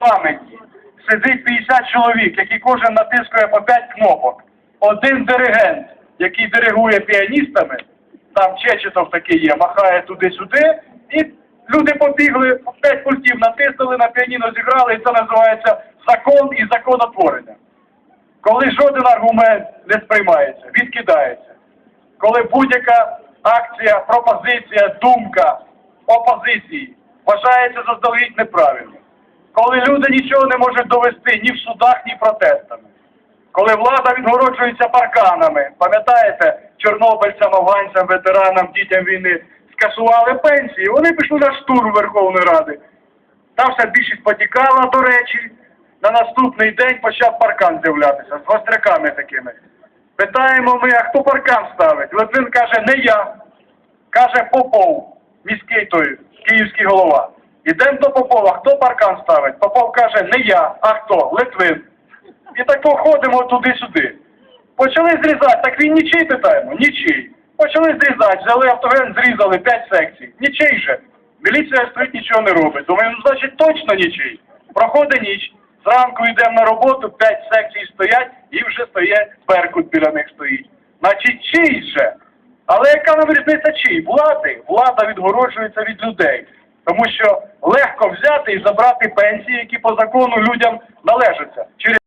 пам'яті сидить 50 чоловік, які кожен натискує по 5 кнопок. Один диригент, який диригує піаністами, там Чечетов такий є, махає туди-сюди, і люди побігли, по 5 пультів натиснули, на піаніно зіграли, і це називається закон і законотворення. Коли жоден аргумент не сприймається, відкидається. Коли будь-яка акція, пропозиція, думка опозиції вважається заздалегідь неправильною. Коли люди нічого не можуть довести ні в судах, ні протестами. Коли влада відгороджується парканами, пам'ятаєте, чорнобильцям, афганцям, ветеранам, дітям війни скасували пенсії, вони пішли на штурм Верховної Ради. Там вся більшість потікала, до речі. На наступний день почав паркан з'являтися з гостряками такими. Питаємо ми, а хто паркан ставить? Литвин каже, не я. Каже Попов, міський той, київський голова. Ідемо до Попова, хто паркан ставить? Попов каже, не я, а хто? Литвин. І так ходимо туди-сюди. Почали зрізати, так він нічий питаємо? Нічий. Почали зрізати, взяли автоген, зрізали 5 секцій. Нічий же. Міліція стоїть, нічого не робить. Думаю, ну значить точно нічий. Проходить ніч. Зранку йдемо на роботу, 5 секцій стоять і вже стоїть Беркут біля них стоїть. Значить, чий же? Але яка нам різниця чий? Влади. Влада відгороджується від людей. Тому що легко взяти і забрати пенсії, які по закону людям належаться.